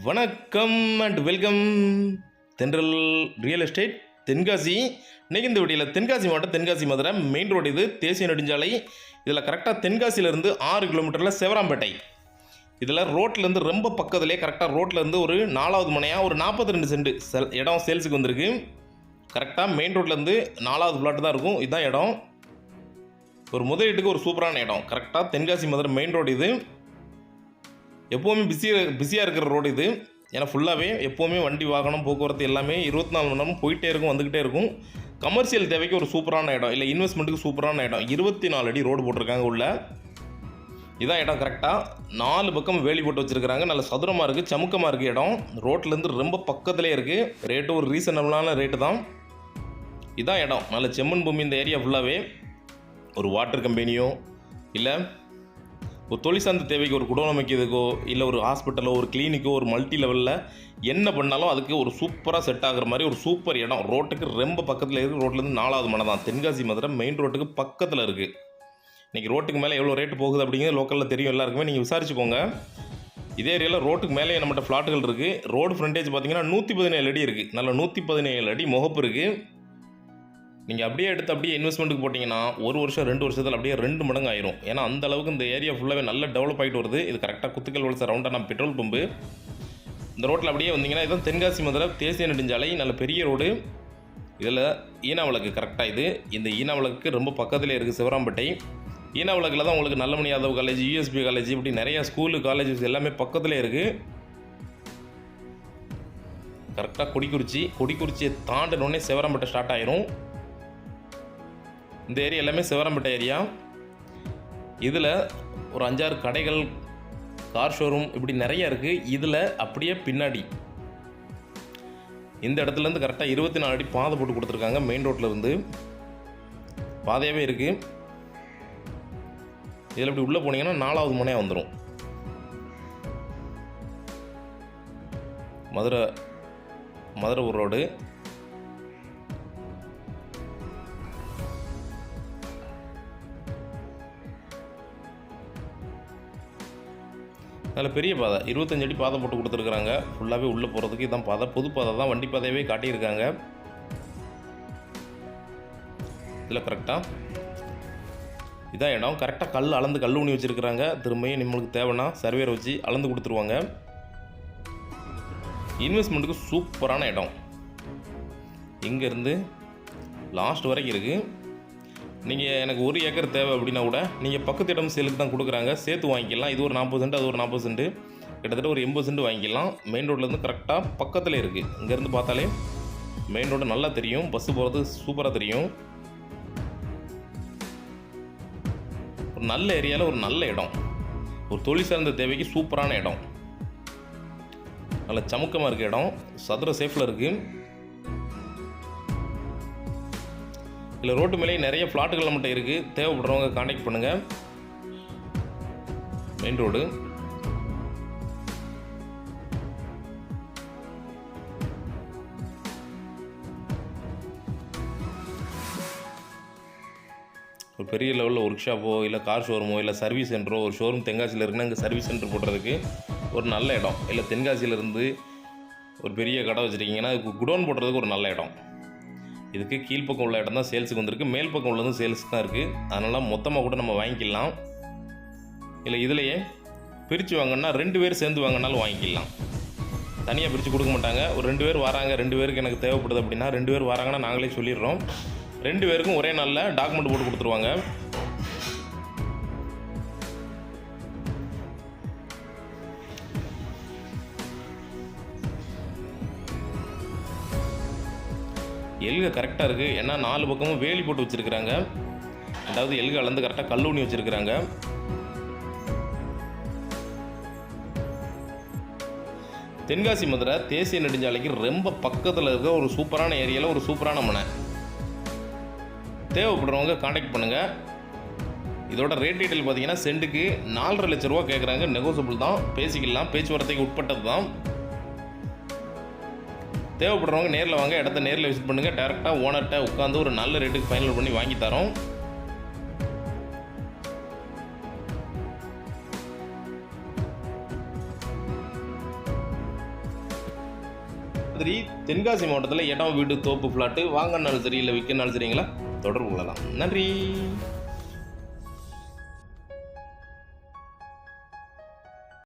வணக்கம் and welcome Thendral real estate Tenkasi. இன்னைக்கு இந்த வீடியோவில் தென்காசி மாவட்டம் தென்காசி மதுரை மெயின் ரோடு இது தேசிய நெடுஞ்சாலை. இதில் கரெக்டாக தென்காசியிலேருந்து ஆறு கிலோமீட்டரில் செவராம்பேட்டை. இதில் ரோட்லேருந்து ரொம்ப பக்கத்துலேயே கரெக்டாக ரோட்லேருந்து ஒரு நாலாவது மனையாக ஒரு நாற்பத்தி ரெண்டு சென்ட் செல் இடம் சேல்ஸுக்கு வந்திருக்கு. கரெக்டாக மெயின் ரோட்லேருந்து நாலாவது பிளாட் தான் இருக்கும். இதுதான் இடம். ஒரு முதலீட்டுக்கு ஒரு சூப்பரான இடம். கரெக்டாக தென்காசி மதுரை மெயின் ரோடு இது. எப்போவுமே பிஸியாக பிஸியாக இருக்கிற ரோடு இது. ஏன்னா ஃபுல்லாகவே எப்போவுமே வண்டி வாகனம் போக்குவரத்து எல்லாமே இருபத்தி நாலு மணி நேரம் போயிட்டே இருக்கும் வந்துக்கிட்டே இருக்கும். கமர்ஷியல் தேவைக்கு ஒரு சூப்பரான இடம். இல்லை இன்வெஸ்ட்மெண்ட்டுக்கு சூப்பரான இடம். இருபத்தி நாலு அடி ரோடு போட்டிருக்காங்க உள்ள. இதான் இடம் கரெக்டாக நாலு பக்கம் வேலி போட்டு வச்சுருக்காங்க நல்ல சதுரமாக இருக்குது சமுக்கமாக இருக்குது இடம். ரோட்லேருந்து ரொம்ப பக்கத்துலேயே இருக்குது ரேட்டு ஒரு ரீசனபிளான ரேட்டு தான். இதான் இடம். நல்ல செம்மண் பூமி இந்த ஏரியா ஃபுல்லாகவே ஒரு வாட்டர் கம்பெனியோ இல்லை ஒரு தொழில் சார்ந்த தேவைக்கு ஒரு குடோன் அமைக்கிறதுக்கோ இல்லை ஒரு ஹாஸ்பிட்டலோ ஒரு கிளினிக்கோ ஒரு மல்டி லெவலில் என்ன பண்ணாலும் அதுக்கு ஒரு சூப்பராக செட் ஆகிற மாதிரி ஒரு சூப்பர் இடம். ரோட்டுக்கு ரொம்ப பக்கத்தில் இருக்குது ரோட்லேருந்து நாலாவது மனை தான். தென்காசி மதுரை மெயின் ரோட்டுக்கு பக்கத்தில் இருக்குது இன்றைக்கி ரோட்டுக்கு மேலே எவ்வளோ ரேட்டு போகுது அப்படிங்கிறது லோக்கலில் தெரியும் எல்லாருக்குமே. நீங்கள் விசாரிச்சுக்கோங்க. இதே ஏரியாவில் ரோட்டுக்கு மேலே நம்மகிட்ட ஃப்ளாட்டுகள் இருக்குது ரோடு ஃப்ரண்டேஜ் பார்த்தீங்கன்னா நூற்றி பதினேழு அடி இருக்குது நல்ல நூற்றி பதினேழு அடி முகப்பு இருக்குது நீங்கள் அப்படியே எடுத்து அப்படியே இன்வெஸ்ட்மெண்ட்டுக்கு போட்டிங்கன்னா ஒரு வருஷம் ரெண்டு வருஷத்தில் அப்படியே ரெண்டு மடங்கு ஆயிரும். ஏன்னா அந்த அளவுக்கு இந்த ஏரியா ஃபுல்லாகவே நல்ல டெவலப் ஆகிட்டு வருது. இது கரெக்டாக குத்துக்கல் வளர்ச்சி ரவுண்டாக நம்ம பெட்ரோல் பம்பு இந்த ரோட்டில் அப்படியே வந்தீங்கன்னா இதுதான் தென்காசி மதுரை தேசிய நெடுஞ்சாலை நல்ல பெரிய ரோடு இதில் ஈனா விளக்கு கரெக்டாக இது. இந்த ஈனா விளக்கு ரொம்ப பக்கத்தில் இருக்குது சிவராம்பேட்டை. ஈனா விளக்கில் தான் உங்களுக்கு Nallamani Yadav college USP college இப்படி நிறையா ஸ்கூலு காலேஜஸ் எல்லாமே பக்கத்தில் இருக்குது கரெக்டாக கொடிக்குறிச்சி. கொடிக்குறிச்சியை தாண்டினோடனே சிவராம்பேட்டை ஸ்டார்ட் ஆயிரும். இந்த ஏரியா எல்லாமே சிவரம்பேட்டை ஏரியா. இதில் ஒரு அஞ்சாறு கடைகள் கார் ஷோரூம் இப்படி நிறைய இருக்குது இதில் அப்படியே பின்னாடி இந்த இடத்துலேருந்து கரெக்டாக இருபத்தி நாலு அடி பாதை போட்டு கொடுத்துருக்காங்க. மெயின் ரோட்டில் இருந்து பாதையாகவே இருக்குது இதில் இப்படி உள்ளே போனீங்கன்னா நாலாவது முனையாக வந்துடும் மதுரை மதுரை ஊர் ரோடு நல்ல பெரிய பாதை. இருபத்தஞ்சு அடி பாதை போட்டு கொடுத்துருக்குறாங்க. ஃபுல்லாகவே உள்ளே போகிறதுக்கு இதான் பாதை. புது பாதை தான் வண்டி பாதையவே காட்டியிருக்காங்க. இதில் கரெக்டாக இதான் இடம். கரெக்டாக கல் அளந்து கல் ஊனி வச்சுருக்குறாங்க. திரும்பியும் நம்மளுக்கு தேவைன்னா சர்வேர் வச்சு அளந்து கொடுத்துருவாங்க. இன்வெஸ்ட்மெண்ட்டுக்கு சூப்பரான இடம். இங்கேருந்து லாஸ்ட் வரைக்கும் இருக்குது நீங்கள் எனக்கு ஒரு ஏக்கர் தேவை அப்படின்னா கூட நீங்கள் பக்கத்து இடம் சேலுக்கு தான் கொடுக்குறாங்க. சேர்த்து வாங்கிக்கலாம். இது ஒரு நாற்பது சென்ட் அது ஒரு நாற்பது சென்ட். கிட்டத்தட்ட ஒரு எண்பது சென்ட் வாங்கிக்கலாம். மெயின் ரோட்லேருந்து கரெக்டாக பக்கத்தில் இருக்குது இங்கேருந்து பார்த்தாலே மெயின் ரோடு நல்லா தெரியும். பஸ்ஸு போகிறது சூப்பராக தெரியும். ஒரு நல்ல ஏரியாவில் ஒரு நல்ல இடம். ஒரு தொழில் சார்ந்த தேவைக்கு சூப்பரான இடம். நல்ல சமுக்கமாக இருக்க இடம். சதுர சேஃபில் இருக்குது இல்லை ரோட்டு மேலேயே நிறைய ஃப்ளாட்டுகள் நம்மகிட்ட இருக்குது தேவைப்படுறவங்க காண்டாக்ட் பண்ணுங்கள் மெயின் ரோடு ஒரு பெரிய லெவலில் ஒர்க் ஷாப்போ இல்லை கார் ஷோரூமோ இல்லை சர்வீஸ் சென்டரோ ஒரு ஷோரூம் தென்காசியில் இருக்குன்னா இங்கே சர்வீஸ் சென்டர் போடுறதுக்கு ஒரு நல்ல இடம். இல்லை தென்காசியிலேருந்து ஒரு பெரிய கடை வச்சுருக்கீங்கன்னா குடோன் போடுறதுக்கு ஒரு நல்ல இடம். இதுக்கு கீழ்ப்பக்கம் உள்ள இடம் தான் சேல்ஸுக்கு வந்திருக்கு. மேல் பக்கம் உள்ளதும் சேல்ஸ் தான் இருக்குது அதனால் மொத்தமாக கூட நம்ம வாங்கிக்கலாம். இல்லை இதுலையே பிரித்து வாங்கினா ரெண்டு பேர் சேர்ந்து வாங்கினாலும் வாங்கிக்கலாம். தனியாக பிரித்து கொடுக்க மாட்டாங்க. ஒரு ரெண்டு பேர் வராங்க ரெண்டு பேருக்கு எனக்கு தேவைப்படுது அப்படின்னா ரெண்டு பேர் வராங்கன்னா நாங்களே சொல்லிடுறோம். ரெண்டு பேருக்கும் ஒரே நாளில் டாக்குமெண்ட் போட்டு கொடுத்துருவாங்க. எல்கை கரெக்டாக இருக்குது ஏன்னா நாலு பக்கமும் வேலி போட்டு வச்சுருக்குறாங்க. அதாவது எல்கை அளந்து கரெக்டாக கல்லூனி வச்சுருக்குறாங்க. தென்காசி மதுரை தேசிய நெடுஞ்சாலைக்கு ரொம்ப பக்கத்தில் இருக்க ஒரு சூப்பரான ஏரியாவில் ஒரு சூப்பரான மனை. தேவைப்படுறவங்க காண்டாக்ட் பண்ணுங்கள் இதோட ரேட் டீட்டெயில் பார்த்தீங்கன்னா சென்ட்டுக்கு நாலரை லட்ச ரூபா கேட்குறாங்க நெகோசபிள் தான். பேசிக்கலாம். பேச்சுவார்த்தைக்கு உட்பட்டது தான். தேவைப்படுறவங்க நேரில் வாங்க இடத்த நேரில் விசிட் பண்ணுங்கள் டேரெக்டாக ஓனர்கிட்ட உட்காந்து ஒரு நல்ல ரேட்டுக்கு ஃபைனல் பண்ணி வாங்கி தரோம். மாதிரி தென்காசி மாவட்டத்தில் இடம் வீடு தோப்பு ஃப்ளாட்டு வாங்கினாலும் சரி இல்லை விற்கனாலும் சரிங்களா தொடர்பு கொள்ளலாம். நன்றி.